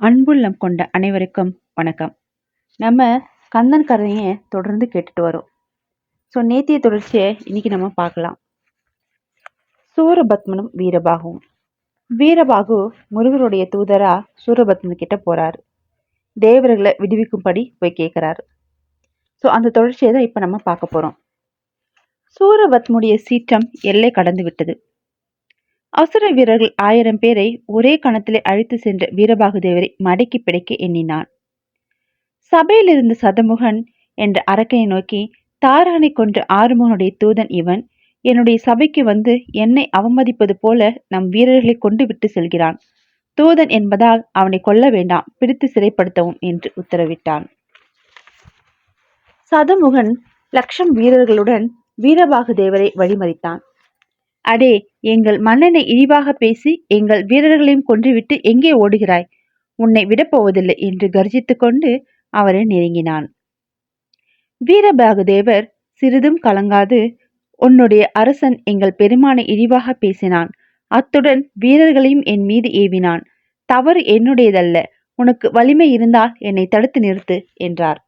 அன்புள்ளம் கொண்ட அனைவருக்கும் வணக்கம். நம்ம கந்தன் கதையை தொடர்ந்து கேட்டுட்டு வரோம். ஸோ நேத்திய தொடர்ச்சியை இன்னைக்கு நம்ம பார்க்கலாம். சூரபத்மனும் வீரபாகுவும். வீரபாகு முருகருடைய தூதரா சூரபத்மன் கிட்ட போறாரு. தேவர்களை விடுவிக்கும்படி போய் கேட்குறாரு ஸோ அந்த தொடர்ச்சியை தான் இப்போ நம்ம பார்க்க போகிறோம் சூரபத்மனுடைய சீற்றம் எல்லை கடந்து விட்டது. அசுர வீரர்கள் ஆயிரம் பேரை ஒரே கணத்திலே அழைத்து சென்ற வீரபாகுதேவரை மடக்கி பிடைக்க எண்ணினான். சபையிலிருந்து சதமுகன் என்ற அரக்கனை நோக்கி தாரானை கொன்ற ஆறுமுகனுடைய தூதன் இவன். என்னுடைய சபைக்கு வந்து என்னை அவமதிப்பது போல நம் வீரர்களை கொண்டு விட்டு செல்கிறான். தூதன் என்பதால் அவனை கொல்ல வேண்டாம். பிடித்து சிறைப்படுத்தவும் என்று உத்தரவிட்டான். சதமுகன் லக்ஷம் வீரர்களுடன் வீரபாகு தேவரை வழிமறித்தான். அடே எங்கள் மன்னனை இழிவாக பேசி எங்கள் வீரர்களையும் கொன்றுவிட்டு எங்கே ஓடுகிறாய்? உன்னை விடப்போவதில்லை என்று கர்ஜித்து கொண்டு அவரை நெருங்கினான். வீரபாகுதேவர் சிறிதும் கலங்காது உன்னுடைய அரசன் எங்கள் பெருமானை இழிவாக பேசினான். அத்துடன் வீரர்களையும் என் மீது ஏவினான். தவறு என்னுடையதல்ல. உனக்கு வலிமை இருந்தால் என்னை தடுத்து நிறுத்து என்றார்.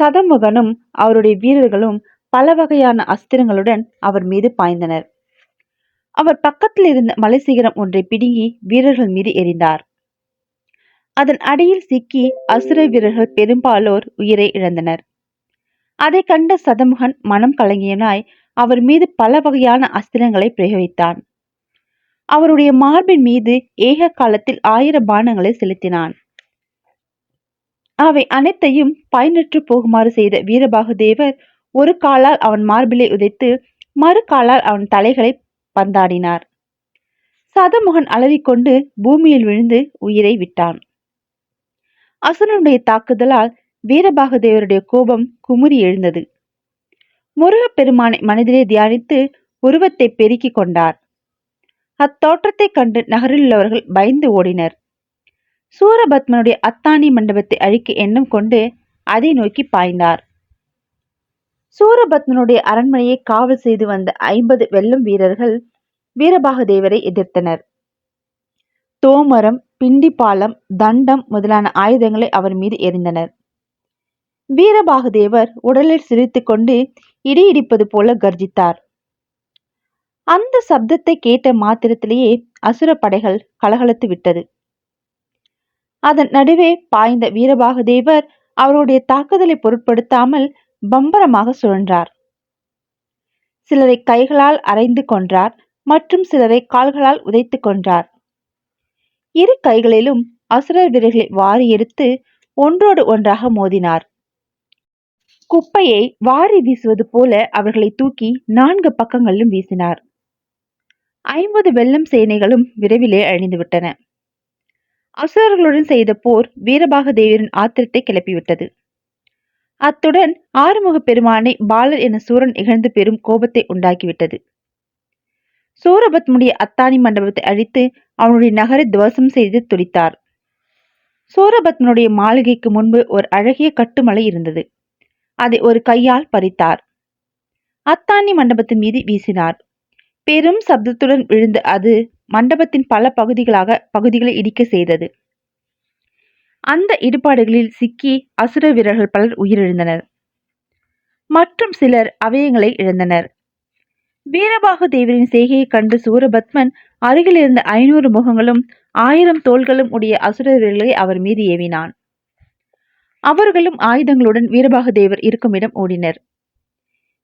சதமுகனும் அவருடைய வீரர்களும் பல வகையான அஸ்திரங்களுடன் அவர் மீது பாய்ந்தனர். அவர் பக்கத்தில் இருந்த மலை சிகரம் ஒன்றை பிடுங்கி வீரர்கள் மீது எறிந்தார். அதன் அடியில் சிக்கி அசுர வீரர்கள் பெரும்பாலோர் உயிரை இழந்தனர். அதை கண்ட சதமுகன் மனம் கலங்கியனாய் அவர் மீது பல வகையான அஸ்திரங்களை பிரயோகித்தான். அவருடைய மார்பின் மீது ஏக காலத்தில் ஆயிரம் பானங்களை செலுத்தினான். அவை அனைத்தையும் பயனற்று போகுமாறு செய்த வீரபாகு தேவர் ஒரு காலால் அவன் மார்பிலை உதைத்து மறு காலால் அவன் தலைகளை பந்தாடினார். சதமுகன் அலறிக்கொண்டு பூமியில் விழுந்து உயிரை விட்டான். அசுரனுடைய தாக்குதலால் வீரபாகதேவருடைய கோபம் குமுறி எழுந்தது. முருகப்பெருமானை மனதிலே தியானித்து உருவத்தை பெருக்கிக் கொண்டார். அத்தோற்றத்தைக் கண்டு நகரிலுள்ளவர்கள் பயந்து ஓடினர். சூரபத்மனுடைய அத்தானி மண்டபத்தை அழிக்க எண்ணம் கொண்டு அதை நோக்கி பாய்ந்தார். சூரபத்மனுடைய அரண்மனையை காவல் செய்து வந்த ஐம்பது வெல்லும் வீரர்கள் வீரபாகதேவரை எதிர்த்தனர். தோமரம் பிண்டிப்பாலம் தண்டம் முதலான ஆயுதங்களை அவர் மீது எறிந்தனர். வீரபாகுதேவர் உடலில் சிரித்துக் கொண்டு இடி இடிப்பது போல கர்ஜித்தார். அந்த சப்தத்தை கேட்ட மாத்திரத்திலேயே அசுர படைகள் கலகலத்து விட்டது. அதன் நடுவே பாய்ந்த வீரபாகுதேவர் அவருடைய தாக்குதலை பொருட்படுத்தாமல் பம்பரமாக சுழன்றார். சிலரை கைகளால் அரைந்து கொன்றார் மற்றும் சிலரை கால்களால் உதைத்து கொன்றார். இரு கைகளிலும் அசுரர் வீரர்களை வாரி எடுத்து ஒன்றோடு ஒன்றாக மோதினார். குப்பையை வாரி வீசுவது போல அவர்களை தூக்கி நான்கு பக்கங்களிலும் வீசினார். ஐம்பது வெள்ளம் சேனைகளும் விரைவிலே அழிந்துவிட்டன அசுரர்களுடன் செய்த போர் வீரபாக தேவியரின் ஆத்திரத்தை கிளப்பிவிட்டது. அத்துடன் ஆறுமுக பெருமானை பாலர் என சூரன் இகழ்ந்து பெரும் கோபத்தை உண்டாக்கிவிட்டது. சூரபத்முடைய அத்தானி மண்டபத்தை அழித்து அவனுடைய நகரை துவசம் செய்து துடித்தார். சூரபத்மனுடைய மாளிகைக்கு முன்பு ஒரு அழகிய கட்டுமலை இருந்தது. அதை ஒரு கையால் பறித்தார். அத்தானி மண்டபத்தின் மீது வீசினார். பெரும் சப்தத்துடன் விழுந்து அது மண்டபத்தின் பல பகுதிகளாக பகுதிகளை இடிக்க செய்தது. அந்த இடுபாடுகளில் சிக்கி அசுர வீரர்கள் பலர் உயிரிழந்தனர். மற்றும் சிலர் அவயங்களை இழந்தனர். வீரபாகு தேவரின் செய்கையை கண்டு சூரபத்மன் அருகில் இருந்த ஐநூறு முகங்களும் ஆயிரம் தோள்களும் உடைய அசுர வீரர்களை அவர் மீது ஏவினான். அவர்களும் ஆயுதங்களுடன் வீரபாகு தேவர் இருக்குமிடம் ஓடினர்.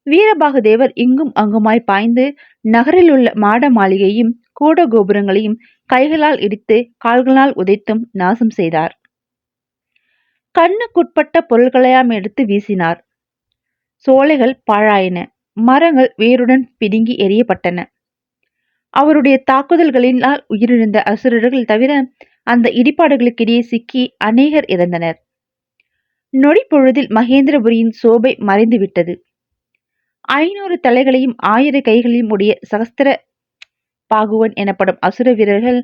வீரபாகு தேவர் இங்கும் அங்குமாய் பாய்ந்து நகரில் உள்ள மாட மாளிகையும் கூட கோபுரங்களையும் கைகளால் இடித்து கால்களால் உதைத்தும் நாசம் செய்தார். கண்ணுக்குட்பட்ட பொருள்களையாம் எடுத்து வீசினார். சோலைகள் பாழாயின. மரங்கள் வேருடன் பிடுங்கி எரியப்பட்டன அவருடைய தாக்குதல்களினால் உயிரிழந்த அசுரர்கள் தவிர அந்த இடிபாடுகளுக்கிடையே சிக்கி அநேகர் இறந்தனர். நொடி பொழுதில் மகேந்திரபுரியின் சோபை மறைந்துவிட்டது. ஐநூறு தலைகளையும் ஆயிர கைகளையும் உடைய சகஸ்திர பாகுவன் எனப்படும் அசுர வீரர்கள்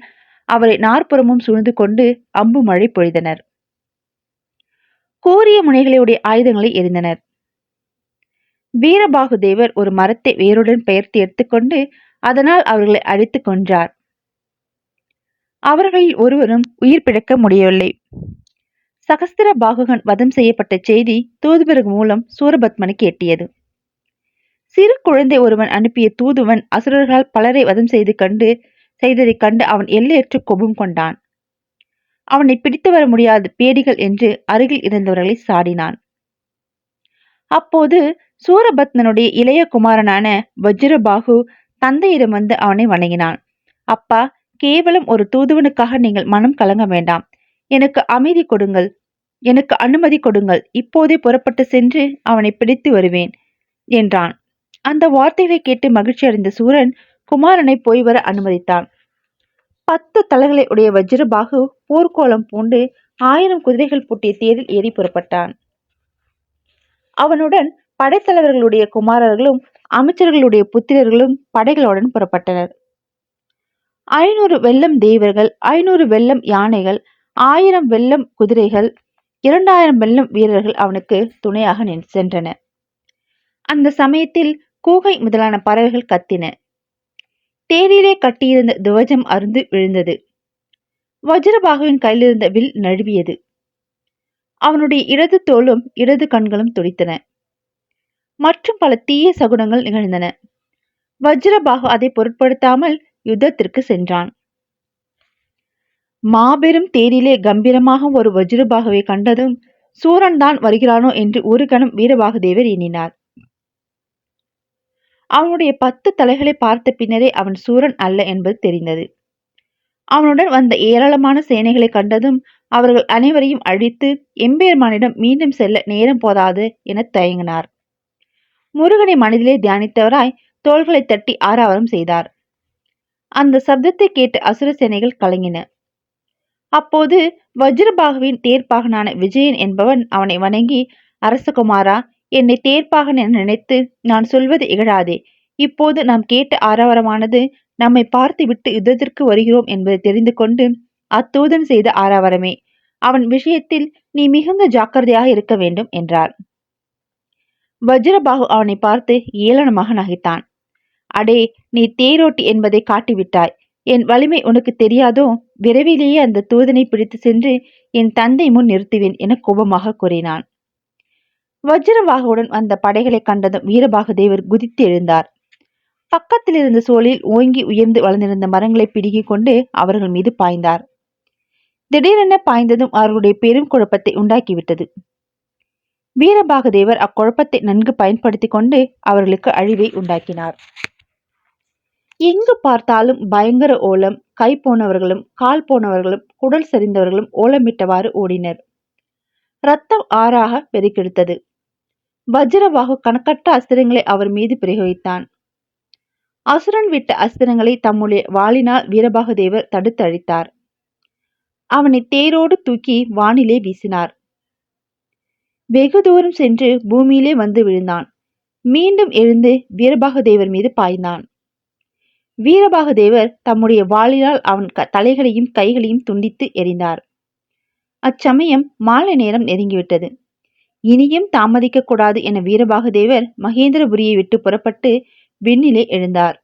அவரை நாற்புறமும் சூழ்ந்து கொண்டு அம்பு மழை பொழிந்தனர். கூரிய முனைகளுடைய ஆயுதங்களை எரிந்தனர் வீரபாகுதேவர் ஒரு மரத்தை வேருடன் பெயர்த்து எடுத்துக்கொண்டு அதனால் அவர்களை அழித்து கொன்றார். அவர்களில் ஒருவரும் உயிர் பிழைக்க முடியவில்லை. சகஸ்திர பாகுகன் வதம் செய்யப்பட்ட செய்தி தூதுவர்கள் மூலம் சூரபத்மனுக்கு எட்டியது. சிறு குழந்தை ஒருவன் அனுப்பிய தூதுவன் அசுரர்களால் பலரை வதம் செய்து கண்டு செய்ததைக் கண்டு அவன் எல்லையற்று கோபம் கொண்டான். அவனை பிடித்து வர முடியாத பேடிகள் என்று அருகில் இருந்தவர்களை சாடினான். அப்போது சூரபத்மனுடைய இளைய குமாரனான வஜ்ரபாகு தந்தையிடம் வந்து அவனை வணங்கினான். அப்பா கேவலம் ஒரு தூதுவனுக்காக நீங்கள் மனம் கலங்க வேண்டாம். எனக்கு அமைதி கொடுங்கள். எனக்கு அனுமதி கொடுங்கள். இப்போதே புறப்பட்டு சென்று அவனை பிடித்து வருவேன் என்றான். அந்த வார்த்தைகளை கேட்டு மகிழ்ச்சி அடைந்த சூரன் குமாரனை போய் வர அனுமதித்தான். பத்து தலைகளை உடைய வஜ்ரபாகு போர்க்கோலம் பூண்டு ஆயிரம் குதிரைகள் பூட்டிய தேரில் ஏறி புறப்பட்டான். அவனுடன் படைத்தலைவர்களுடைய குமாரர்களும் அமைச்சர்களுடைய புத்திரர்களும் படைகளுடன் புறப்பட்டனர். ஐநூறு வெள்ளம் தேவர்கள் ஐநூறு வெள்ளம் யானைகள் ஆயிரம் வெள்ளம் குதிரைகள் இரண்டாயிரம் வெள்ளம் வீரர்கள் அவனுக்கு துணையாக நின் சென்றன. அந்த சமயத்தில் கூகை முதலான பறவைகள் கத்தின. தேரிலே கட்டியிருந்த துவஜம் அருந்து விழுந்தது. வஜ்ரபாகுவின் கையிலிருந்த வில் நழுவியது. அவனுடைய இடது தோளும் இடது கண்களும் துடித்தன. மற்றும் பல தீய சகுனங்கள் நிகழ்ந்தன. வஜ்ரபாகு அதை பொருட்படுத்தாமல் யுத்தத்திற்கு சென்றான். மாபெரும் தேரிலே கம்பீரமாக ஒரு வஜ்ரபாகுவை கண்டதும் சூரன் தான் வருகிறானோ என்று ஒரு கணம் வீரபாகுதேவர் எண்ணினார். அவனுடைய பத்து தலைகளை பார்த்த பின்னரே அவன் சூரன் அல்ல என்பது தெரிந்தது. அவனுடன் வந்த ஏராளமான சேனைகளை கண்டதும் அவர்கள் அனைவரையும் அழித்து எம்பெருமானிடம் மீண்டும் செல்ல நேரம் போதாது என தயங்கினார். முருகனை மனதிலே தியானித்தவராய் தோள்களை தட்டி ஆராவரம் செய்தார். அந்த சப்தத்தை கேட்டு அசுர சேனைகள் கலங்கின. அப்போது வஜ்ரபாகுவின் தேர்ப்பாகனான விஜயன் என்பவன் அவனை வணங்கி அரசகுமாரா என்னை தேர்ப்பாகன் என நினைத்து நான் சொல்வது இகழாதே. இப்போது நாம் கேட்ட ஆரவாரமானது நம்மை பார்த்து விட்டு யுத்தத்திற்கு வருகிறோம் என்பதை தெரிந்து கொண்டு அத்தூதன் செய்த ஆரவாரமே. அவன் விஷயத்தில் நீ மிகுந்த ஜாக்கிரதையாக இருக்க வேண்டும் என்றார். வஜ்ரபாகு அவனை பார்த்து ஏளனமாக நகைத்தான். அடே நீ தேரோட்டி என்பதை காட்டிவிட்டாய். என் வலிமை உனக்கு தெரியாதோ? விரைவிலேயே அந்த தூதனை பிடித்து சென்று என் தந்தை முன் நிறுத்துவேன் என கோபமாக கூறினான். வஜ்ரவாகுடன் வந்த படைகளை கண்டதும் வீரபாகுதேவர் குதித்து எழுந்தார். பக்கத்தில் இருந்த சோழில் ஓங்கி உயர்ந்து வளர்ந்திருந்த மரங்களை பிடுங்கிக் கொண்டு அவர்கள் மீது பாய்ந்தார். திடீரென பாய்ந்ததும் அவர்களுடைய பெரும் குழப்பத்தை உண்டாக்கிவிட்டது. வீரபாகதேவர் அக்குழப்பத்தை நன்கு பயன்படுத்தி கொண்டு அவர்களுக்கு அழிவை உண்டாக்கினார். எங்கு பார்த்தாலும் பயங்கர ஓலம் கை போனவர்களும் கால் போனவர்களும் குடல் சரிந்தவர்களும் ஓலமிட்டவாறு ஓடினர். ரத்தம் ஆறாக பெருக்கெடுத்தது வஜ்ரபாகு கணக்கற்ற அஸ்திரங்களை அவர் மீது பிரயோகித்தான். அசுரன் விட்ட அஸ்திரங்களை தம்முடைய வாளினால் வீரபாகுதேவர் தடுத்து அழித்தார் அவனை தேரோடு தூக்கி வானிலே வீசினார். வெகு தூரம் சென்று பூமியிலே வந்து விழுந்தான். மீண்டும் எழுந்து வீரபாகுதேவர் மீது பாய்ந்தான். வீரபாகுதேவர் தம்முடைய வாளினால் அவன் தலைகளையும் கைகளையும் துண்டித்து எறிந்தார். அச்சமயம் மாலை நேரம் நெருங்கிவிட்டது. இனியும் தாமதிக்க கூடாது என வீரபாகுதேவர் மகேந்திரபுரியை விட்டு புறப்பட்டு விண்ணிலே எழுந்தார்.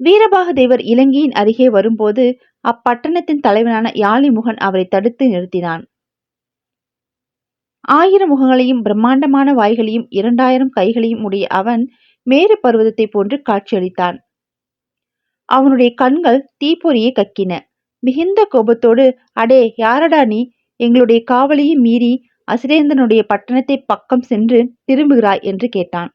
வீரபாகுதேவர் இலங்கையின் அருகே வரும்போது அப்பட்டணத்தின் தலைவனான யாழிமுகன் அவரை தடுத்து நிறுத்தினான். ஆயிரம் முகங்களையும் பிரம்மாண்டமான வாய்களையும் இரண்டாயிரம் கைகளையும் உடைய அவன் மேரு பருவதத்தை போன்று காட்சியளித்தான். அவனுடைய கண்கள் தீப்பொறியை கக்கின. மிகுந்த கோபத்தோடு அடே யாரடா நீ? எங்களுடைய காவலையும் மீறி அசிரேந்தனுடைய பட்டணத்தை பக்கம் சென்று திரும்புகிறாய் என்று கேட்டான்.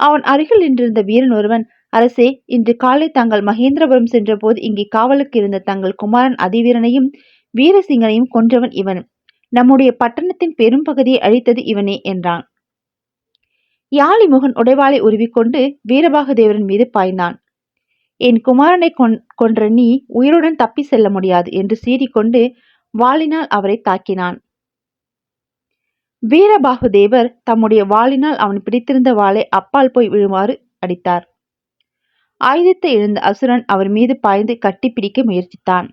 அவன் அருகில் நின்றிருந்த வீரன் ஒருவன் அரசே இன்று காலை தாங்கள் மகேந்திரபுரம் சென்றபோது இங்கே காவலுக்கு இருந்த தங்கள் குமாரன் அதிவீரனையும் வீரசிங்கனையும் கொன்றவன் இவன். நம்முடைய பட்டணத்தின் பெரும் பகுதியை அழித்தது இவனே என்றான். யாழிமுகன் உடைவாளை உருவிக்கொண்டு வீரபாகதேவரன் மீது பாய்ந்தான். என் குமாரனை கொன்ற நீ உயிருடன் தப்பி செல்ல முடியாது என்று சீறிக்கொண்டு வாளினால் அவரை தாக்கினான். வீரபாகுதேவர் தம்முடைய வாளினால் அவன் பிடித்திருந்த வாளை அப்பால் போய் விழுமாறு அடித்தார். ஆயுதத்தை எழுந்த அசுரன் அவர் மீது பாய்ந்து கட்டிப்பிடிக்க முயற்சித்தான்.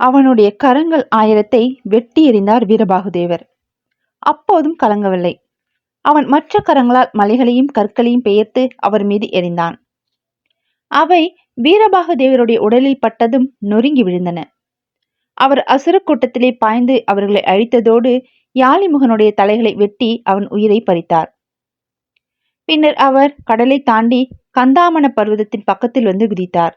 அவனுடைய கரங்கள் ஆயிரத்தை வெட்டி எறிந்தார் வீரபாகுதேவர். அப்போதும் கலங்கவில்லை. அவன் மற்ற கரங்களால் மலைகளையும் கற்களையும் பெயர்த்து அவர் மீது எறிந்தான். அவை வீரபாகு தேவருடைய உடலில் பட்டதும் நொறுங்கி விழுந்தன. அவர் அசுர கூட்டத்திலே பாய்ந்து அவர்களை அழித்ததோடு யாழிமுகனுடைய தலைகளை வெட்டி அவன் உயிரை பறித்தார். பின்னர் அவர் கடலை தாண்டி கந்தாமண பர்வதத்தின் பக்கத்தில் வந்து குதித்தார்.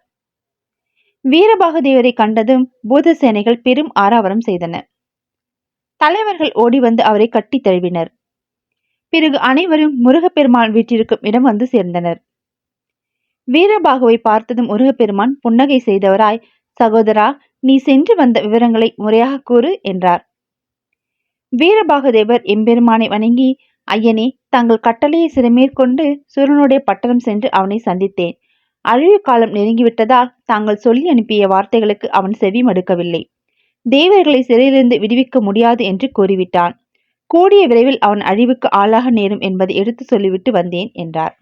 வீரபாகுதேவரை கண்டதும் பூத சேனைகள் பெரும் ஆரவாரம் செய்தன. தலைவர்கள் ஓடி வந்து அவரை கட்டி தழுவினர். பிறகு அனைவரும் முருகப்பெருமான் வீட்டிற்கும் இடம் வந்து சேர்ந்தனர். வீரபாகுவை பார்த்ததும் முருகப்பெருமான் புன்னகை செய்தவராய் சகோதரா நீ சென்று வந்த விவரங்களை முறையாக கூறு என்றார். வீரபாகுதேவர் எம்பெருமானை வணங்கி ஐயனே தங்கள் கட்டளையை சிறமேற்கொண்டு சூரனுடைய பட்டணம் சென்று அவனை சந்தித்தேன். அழிவு காலம் நெருங்கிவிட்டதால் தாங்கள் சொல்லி அனுப்பிய வார்த்தைகளுக்கு அவன் செவி மடுக்கவில்லை தேவர்களை சிறையிலிருந்து விடுவிக்க முடியாது என்று கூறிவிட்டான். கூடிய விரைவில் அவன் அழிவுக்கு ஆளாக நேரும் என்பதை எடுத்து சொல்லிவிட்டு வந்தேன் என்றார்.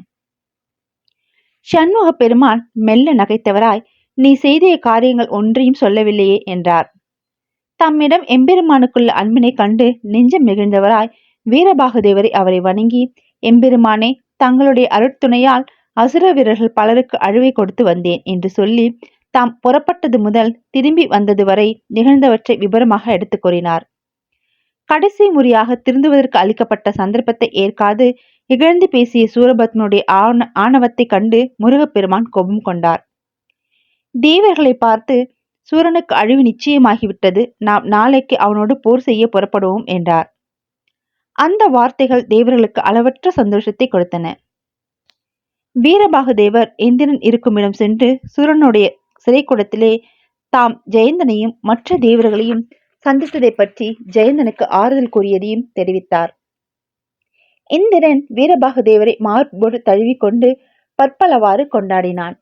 சண்முக பெருமான் மெல்ல நகைத்தவராய் நீ செய்திய காரியங்கள் ஒன்றையும் சொல்லவில்லையே என்றார். தம்மிடம் எம்பெருமானுக்குள்ள அன்பினை கண்டு நெஞ்சம் மிகுந்தவராய் வீரபாகுதேவரை அவரை வணங்கி எம்பெருமானே தங்களுடைய அருட்துணையால் அசுர வீரர்கள் பலருக்கு அழிவை கொடுத்து வந்தேன் என்று சொல்லி தாம் புறப்பட்டது முதல் திரும்பி வந்தது வரை நிகழ்ந்தவற்றை விபரமாக எடுத்துக் கூறினார். கடைசி முறையாக திருந்துவதற்கு அளிக்கப்பட்ட சந்தர்ப்பத்தை ஏற்காது. இகழ்ந்து பேசிய சூரபத்மனுடைய ஆண ஆணவத்தை கண்டு முருகப்பெருமான் கோபம் கொண்டார். தேவர்களை பார்த்து சூரனுக்கு அழிவு நிச்சயமாகிவிட்டது. நாம் நாளைக்கு அவனோடு போர் செய்ய புறப்படுவோம் என்றார். அந்த வார்த்தைகள் தேவர்களுக்கு அளவற்ற சந்தோஷத்தை கொடுத்தன. வீரபாகுதேவர் இந்திரன் இருக்குமிடம் சென்று சூரனுடைய சிறைக்கூடத்திலே தாம் ஜெயந்தனையும் மற்ற தேவர்களையும் சந்தித்ததை பற்றி ஜெயந்தனுக்கு ஆறுதல் கூறியதையும் தெரிவித்தார். இந்திரன் வீரபாகுதேவரை மார்போடு தழுவிக்கொண்டு பற்பலவாறு கொண்டாடினான்.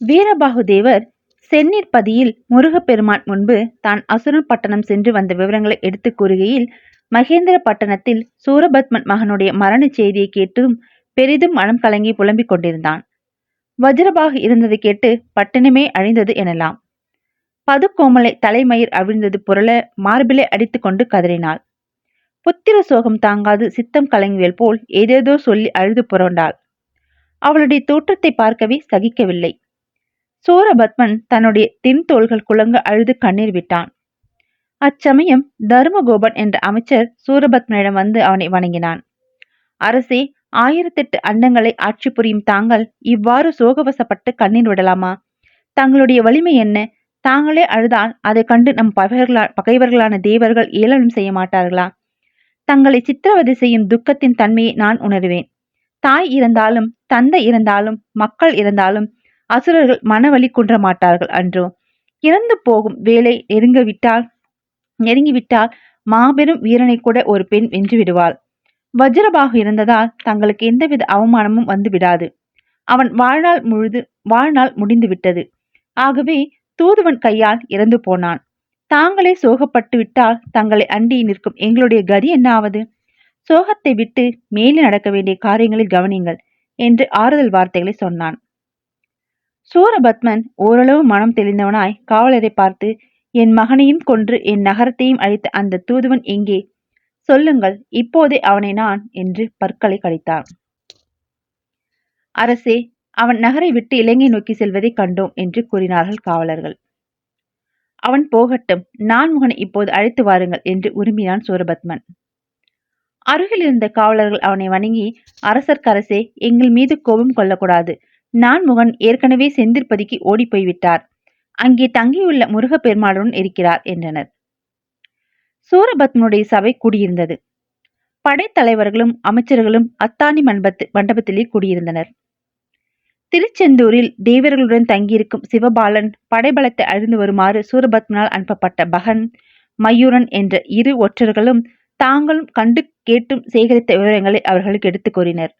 வீரபாகுதேவர் செந்நீர்பதியில் முருகப்பெருமான் முன்பு தான் அசுரன் பட்டணம் சென்று வந்த விவரங்களை எடுத்து கூறுகையில் மகேந்திர பட்டணத்தில் சூரபத்மன் மகனுடைய மரண செய்தியை கேட்டும் பெரிதும் மனம் கலங்கி புலம்பிக் கொண்டிருந்தான். வஜ்ரபாகு இருந்ததை கேட்டு பட்டணமே அழிந்தது எனலாம். பதுக்கோமலை தலைமயிர் அவிழ்ந்தது புரள மார்பிலை அடித்துக்கொண்டு கதறினாள். புத்திர சோகம் தாங்காது சித்தம் கலங்கியல் போல் ஏதேதோ சொல்லி அழுது புரண்டாள். அவளுடைய தோற்றத்தை பார்க்கவே சகிக்கவில்லை. சூரபத்மன் தன்னுடைய தென் தோள்கள் குலங்க அழுது கண்ணீர் விட்டான். அச்சமயம் தர்மகோபன் என்ற அமைச்சர் சூரபத்மனிடம் வந்து அவனை வணங்கினான். அரசே ஆயிரத்தெட்டு அண்டங்களை ஆட்சி புரியும் தாங்கள் இவ்வாறு சோகவசப்பட்டு கண்ணீர் விடலாமா? தங்களுடைய வலிமை என்ன? தாங்களே அழுதால் அதை கண்டு நம் பகைவர்களா பகைவர்களான தேவர்கள் ஏளனம் செய்ய மாட்டார்களா? தங்களை சித்திரவதை செய்யும் துக்கத்தின் தன்மையை நான் உணர்வேன். தாய் இருந்தாலும் தந்தை இருந்தாலும் மக்கள் இருந்தாலும் அசுரர்கள் மனவழி குன்ற மாட்டார்கள் அன்றோ. இறந்து போகும் வேலை நெருங்கிவிட்டால் நெருங்கிவிட்டால் மாபெரும் வீரனை கூட ஒரு பெண் வென்று விடுவாள். வஜ்ரபாகு இருந்ததால் தங்களுக்கு எந்தவித அவமானமும் வந்து விடாது. அவன் வாழ்நாள் முழுது வாழ்நாள் முடிந்து விட்டது. ஆகவே தூதுவன் கையால் இறந்து போனான். தாங்களே சோகப்பட்டு விட்டால் தங்களை அண்டி நிற்கும் எங்களுடைய கதி என்ன ஆவது? சோகத்தை விட்டு மேலே நடக்க வேண்டிய காரியங்களில் கவனிங்கள் என்று ஆறுதல் வார்த்தைகளை சொன்னான். சூரபத்மன் ஓரளவு மனம் தெளிந்தவனாய் காவலரை பார்த்து என் மகனையும் கொன்று என் நகரத்தையும் அழித்த அந்த தூதுவன் எங்கே? சொல்லுங்கள் இப்போதே அவனை நான் என்று பற்களை கடித்தான் அரசே அவன் நகரை விட்டு இலங்கை நோக்கி செல்வதை கண்டோம் என்று கூறினார்கள் காவலர்கள். அவன் போகட்டும் நான்முகனை இப்போது அழைத்து வாருங்கள் என்று உருமினான் சூரபத்மன். அருகில் இருந்த காவலர்கள் அவனை வணங்கி அரசர்க்கரசே எங்கள் மீது கோபம் கொள்ளக்கூடாது. நான்முகன் ஏற்கனவே செந்திற்பதிக்கு ஓடி போய்விட்டார் அங்கே தங்கியுள்ள முருகப்பெருமாளுடன் இருக்கிறார் என்றனர். சூரபத்மனுடைய சபை கூடியிருந்தது. படைத்தலைவர்களும் அமைச்சர்களும் அத்தானி மண்பத்து மண்டபத்திலே கூடியிருந்தனர். திருச்செந்தூரில் தேவர்களுடன் தங்கியிருக்கும் சிவபாலன் படைபலத்தை அழிந்து வருமாறு சூரபத்மனால் அனுப்பப்பட்ட பகன் மயூரன் என்ற இரு ஒற்றர்களும் தாங்களும் கண்டு கேட்டும் சேகரித்த விவரங்களை அவர்களுக்கு எடுத்துக் கூறினர்.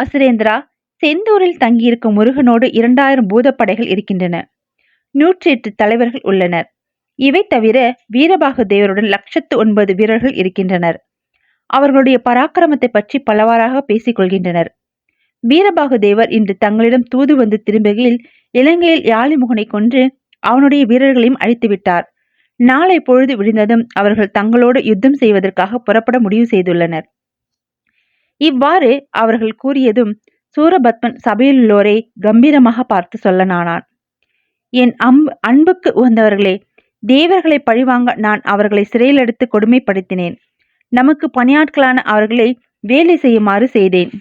அசுரேந்திரா செந்தூரில் தங்கியிருக்கும் முருகனோடு இரண்டாயிரம் பூதப்படைகள் இருக்கின்றன. நூற்றி எட்டு தலைவர்கள் உள்ளனர். இவை தவிர வீரபாகு தேவருடன் லட்சத்து ஒன்பது வீரர்கள் இருக்கின்றனர். அவர்களுடைய பராக்கிரமத்தை பற்றி பலவாறாக பேசிக் கொள்கின்றனர். வீரபாகுதேவர் இன்று தங்களிடம் தூது வந்து திரும்புகையில் இலங்கையில் யாழிமுகனை கொன்று அவனுடைய வீரர்களையும் அழித்துவிட்டார் நாளை பொழுது விழுந்ததும் அவர்கள் தங்களோடு யுத்தம் செய்வதற்காக புறப்பட முடிவு செய்துள்ளனர். இவ்வாறு அவர்கள் கூறியதும் சூரபத்மன் சபையிலுள்ளோரை கம்பீரமாக பார்த்து சொல்லனானான். என் அம் அன்புக்கு உகந்தவர்களே தேவர்களை பழிவாங்க நான் அவர்களை சிறையில் எடுத்து கொடுமைப்படுத்தினேன். நமக்கு பணியாட்களான அவர்களை வேலை செய்யுமாறு செய்தேன்.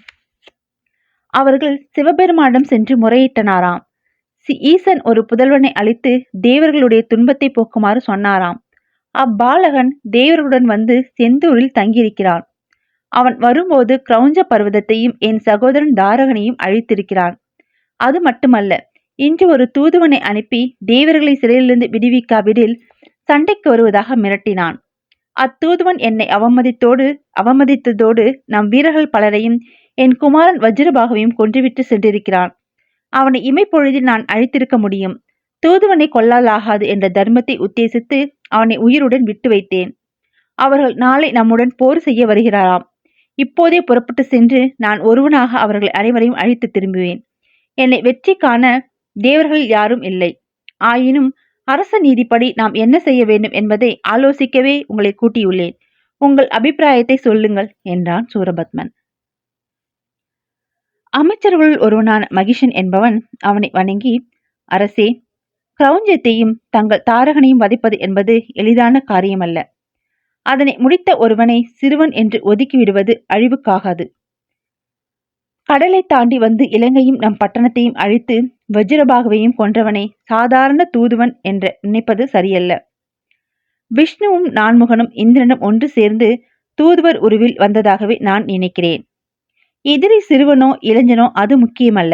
அவர்கள் சிவபெருமானிடம் சென்று முறையிட்டனாராம். ஈசன் ஒரு புதல்வனை அழித்து தேவர்களுடைய துன்பத்தை போக்குமாறு சொன்னாராம். அப்பாலகன் தேவர்களுடன் வந்து செந்தூரில் தங்கியிருக்கிறான். அவன் வரும்போது கிரௌஞ்ச பர்வதத்தையும் என் சகோதரன் தாரகனையும் அழித்திருக்கிறான். அது மட்டுமல்ல இன்று ஒரு தூதுவனை அனுப்பி தேவர்களை சிறையிலிருந்து விடுவிக்காவிடில் சண்டைக்கு வருவதாக மிரட்டினான். அத்தூதுவன் என்னை அவமதித்தோடு அவமதித்ததோடு நம் வீரர்கள் பலரையும் என் குமாரன் வஜ்ரபாகுவையும் கொன்றுவிட்டு சென்றிருக்கிறான். அவனை இமைப்பொழுதில் நான் அழித்திருக்க முடியும். தூதுவனை கொல்லாலாகாது என்ற தர்மத்தை உத்தேசித்து அவனை உயிருடன் விட்டு வைத்தேன். அவர்கள் நாளை நம்முடன் போர் செய்ய வருகிறாராம். இப்போதே புறப்பட்டு சென்று நான் ஒருவனாக அவர்கள் அனைவரையும் அழித்து திரும்புவேன். என்னை வெற்றி காண தேவர்கள் யாரும் இல்லை. ஆயினும் அரச நீதிப்படி நாம் என்ன செய்ய வேண்டும் என்பதை ஆலோசிக்கவே உங்களை கூட்டியுள்ளேன். உங்கள் அபிப்பிராயத்தை சொல்லுங்கள் என்றான் சூரபத்மன். அமைச்சர்களுள் ஒருவனான மகிஷன் என்பவன் அவனை வணங்கி அரசே கிரௌஞ்சத்தையும் தங்கள் தாரகனையும் வதைப்பது என்பது எளிதான காரியமல்ல. அதனை முடித்த ஒருவனை சிறுவன் என்று ஒதுக்கிவிடுவது அழிவுக்காகாது. கடலை தாண்டி வந்து இலங்கையும் நம் பட்டணத்தையும் அழித்து வஜ்ரபாகவையும் கொன்றவனை சாதாரண தூதுவன் என்று நினைப்பது சரியல்ல. விஷ்ணுவும் நான்முகனும் இந்திரனும் ஒன்று சேர்ந்து தூதுவர் உருவில் வந்ததாகவே நான் நினைக்கிறேன். எதிரி சிறுவனோ இளைஞனோ அது முக்கியமல்ல.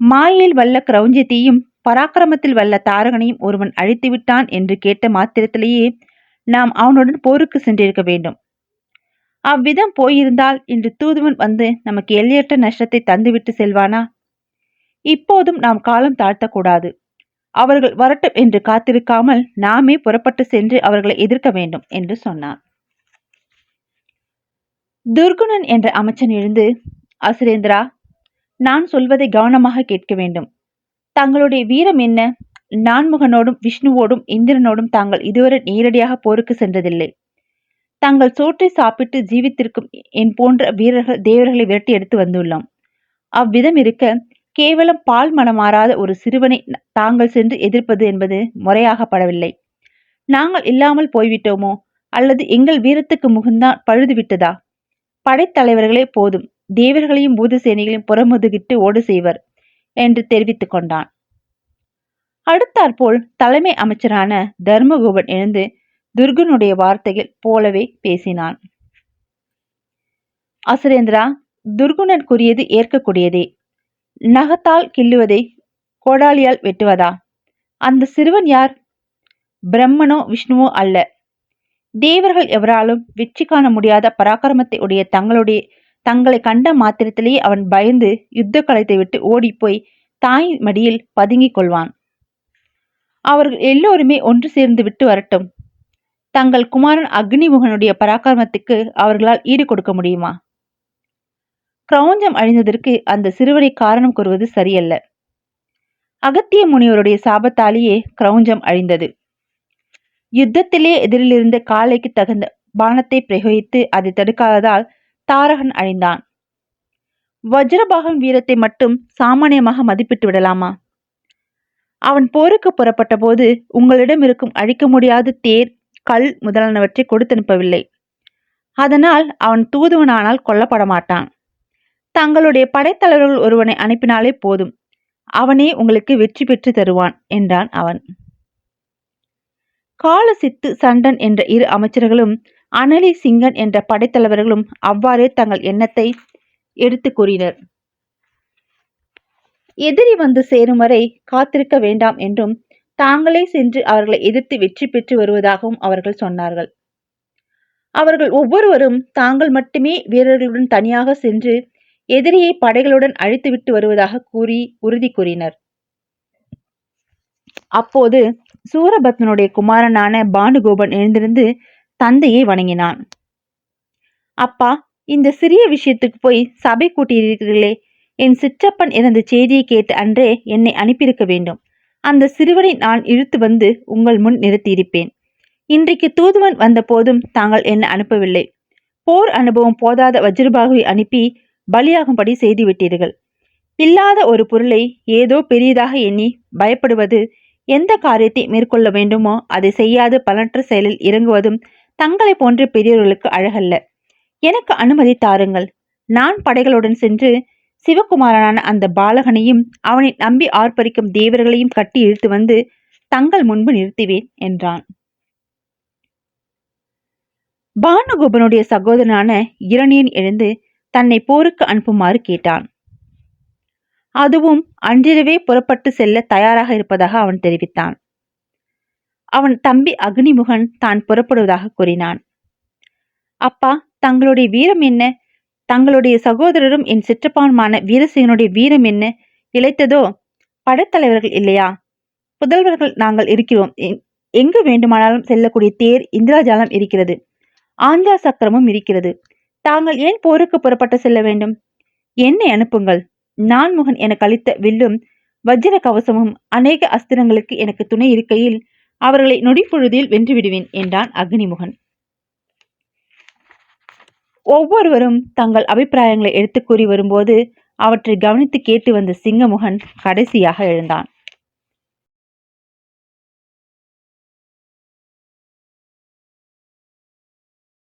மாயில் வல்ல கிரௌஞ்சத்தையும் பராக்கிரமத்தில் வல்ல தாரகனையும் ஒருவன் அழித்து விட்டான் என்று கேட்ட மாத்திரத்திலேயே நாம் அவனுடன் போருக்கு சென்றிருக்க வேண்டும். அவ்விதம் போயிருந்தால் இன்று தூதுவன் வந்து நமக்கு எல்லையற்ற நஷ்டத்தை தந்துவிட்டு செல்வானா? இப்போதும் நாம் காலம் தாழ்த்தக்கூடாது. அவர்கள் வரட்டும் என்று காத்திருக்காமல் நாமே புறப்பட்டு சென்று அவர்களை எதிர்க்க வேண்டும் என்று சொன்னான். துர்குணன் என்ற அமைச்சன் எழுந்து அசுரேந்திரா நான் சொல்வதை கவனமாக கேட்க வேண்டும். தங்களுடைய வீரம் என்ன? நான்முகனோடும் விஷ்ணுவோடும் இந்திரனோடும் தாங்கள் இதுவரை நேரடியாக போருக்கு சென்றதில்லை. தங்கள் சோற்றை சாப்பிட்டு ஜீவித்திருக்கும் என் போன்ற வீரர்கள் தேவர்களை விரட்டி எடுத்து வந்துள்ளோம். அவ்விதம் இருக்க கேவலம் பால் மனமாறாத ஒரு சிறுவனை தாங்கள் சென்று எதிர்ப்பது என்பது முறையாகப்படவில்லை. நாங்கள் இல்லாமல் போய்விட்டோமோ? அல்லது எங்கள் வீரத்துக்கு முகுந்தான் பழுது விட்டதா படைத்தலைவர்களே போதும். தேவர்களையும் பூதசேனைகளையும் புறமுதுகிட்டு ஓடு செய்வர் என்று தெரிவித்துக் கொண்டான். அடுத்தாற்போல் தலைமை அமைச்சரான தர்மகோபன் எழுந்து துர்கனுடைய வார்த்தைகள் போலவே பேசினான். அசுரேந்திரா துர்குணன் கூறியது ஏற்கக்கூடியதே. நகத்தால் கிள்ளுவதை கோடாலியால் வெட்டுவதா? அந்த சிறுவன் யார்? பிரம்மனோ விஷ்ணுவோ அல்ல. தேவர்கள் எவராலும் வெற்றி காண முடியாத பராக்கிரமத்தை உடைய தங்களுடைய தங்களை கண்ட மாத்திரத்திலேயே அவன் பயந்து யுத்த களத்தை விட்டு ஓடிப்போய் தாய் மடியில் பதுங்கிக் கொள்வான். அவர்கள் எல்லோருமே ஒன்று சேர்ந்து விட்டு வரட்டும். தங்கள் குமாரன் அக்னிமுகனுடைய பராக்கிரமத்துக்கு அவர்களால் ஈடு கொடுக்க முடியுமா? கிரௌஞ்சம் அழிந்ததற்கு அந்த சிறுவனை காரணம் கூறுவது சரியல்ல. அகத்திய முனிவருடைய சாபத்தாலேயே கிரௌஞ்சம் அழிந்தது. யுத்தத்திலே எதிரிலிருந்த காளைக்கு தகுந்த பானத்தை பிரயோகித்து அதை தடுக்காததால் தாரகன் அழிந்தான். வஜ்ரபாகம் வீரத்தை மட்டும் சாமானியமாக மதிப்பிட்டு விடலாமா? அவன் போருக்கு புறப்பட்ட போது உங்களிடம் இருக்கும் அழிக்க முடியாத தேர் கல் முதலானவற்றை கொடுத்தனுப்பவில்லை. அதனால் அவன் தூதுவனானால் கொல்லப்பட மாட்டான் தங்களுடைய படைத்தலைவர்கள் ஒருவனை அனுப்பினாலே போதும். அவனே உங்களுக்கு வெற்றி பெற்று தருவான் என்றான் அவன். காலசித்து சண்டன் என்ற இரு அமைச்சர்களும் அனலி சிங்கன் என்ற படைத்தலைவர்களும் அவ்வாறே தங்கள் எண்ணத்தை எடுத்து கூறினர். எதிரி வந்து சேரும் வரை காத்திருக்க வேண்டாம் என்றும் தாங்களே சென்று அவர்களை எதிர்த்து வெற்றி பெற்று வருவதாகவும் அவர்கள் சொன்னார்கள். அவர்கள் ஒவ்வொருவரும் தாங்கள் மட்டுமே வீரர்களுடன் தனியாக சென்று எதிரியை படைகளுடன் அழித்துவிட்டு வருவதாக கூறி உறுதி கூறினர். அப்போது சூரபத்மனுடைய குமாரனான பானுகோபன் எழுந்திருந்து தந்தையை வணங்கினான். அப்பா இந்த சிறிய விஷயத்துக்கு போய் சபை கூட்டியிருக்கிறீர்களே. என் சிற்றப்பன் இறந்த செய்தியை கேட்டு அன்றே என்னை அனுப்பியிருக்க வேண்டும். அந்த சிறுவனை நான் இழுத்து வந்து உங்கள் முன் நிறுத்தியிருப்பேன். இன்றைக்கு தூதுவன் வந்த போதும் தாங்கள் என்னை அனுப்பவில்லை. போர் அனுபவம் போதாத வஜ்ரபாகுவை அனுப்பி பலியாகும்படி செய்துவிட்டீர்கள். இல்லாத ஒரு பொருளை ஏதோ பெரியதாக எண்ணி பயப்படுவது எந்த காரியத்தை மேற்கொள்ள வேண்டுமோ அதை செய்யாது பலனற்ற செயலில் இறங்குவதும் தங்களை போன்ற பெரியவர்களுக்கு அழகல்ல. எனக்கு அனுமதி தாருங்கள். நான் படைகளுடன் சென்று சிவகுமாரனான அந்த பாலகனையும் அவனை நம்பி ஆர்ப்பரிக்கும் தேவர்களையும் கட்டி இழுத்து வந்து தங்கள் முன்பு நிறுத்துவேன் என்றான். பானுகோபனுடைய சகோதரனான இரணியன் எழுந்து தன்னை போருக்கு அனுப்புமாறு கேட்டான். அதுவும் அன்றிரவே புறப்பட்டு செல்ல தயாராக இருப்பதாக அவன் தெரிவித்தான். அவன் தம்பி அக்னிமுகன் தான் புறப்படுவதாக கூறினான். அப்பா தங்களுடைய வீரம் என்ன? தங்களுடைய சகோதரரும் என் சிற்றப்பானுமான வீரசிங்கனுடைய வீரம் என்ன? இழைத்ததோ? படைத்தலைவர்கள் இல்லையா? புதல்வர்கள் நாங்கள் இருக்கிறோம். எங்கு வேண்டுமானாலும் செல்லக்கூடிய தேர் இந்திராஜாலம் இருக்கிறது. ஆந்திரா சக்கரமும் இருக்கிறது. தாங்கள் ஏன் போருக்கு புறப்பட்டு செல்ல வேண்டும்? என்னை அனுப்புங்கள். நான்முகன் எனக்கு அளித்த வில்லும் வஜ்ர கவசமும் அநேக அஸ்திரங்களுக்கு எனக்கு துணை இருக்கையில் அவர்களை நொடிப்பொழுதில் வென்றுவிடுவேன் என்றான் அக்னிமுகன். ஒவ்வொருவரும் தங்கள் அபிப்பிராயங்களை எடுத்துக் கூறி வரும்போது அவற்றை கவனித்து கேட்டு வந்த சிங்கமுகன் கடைசியாக எழுந்தான்.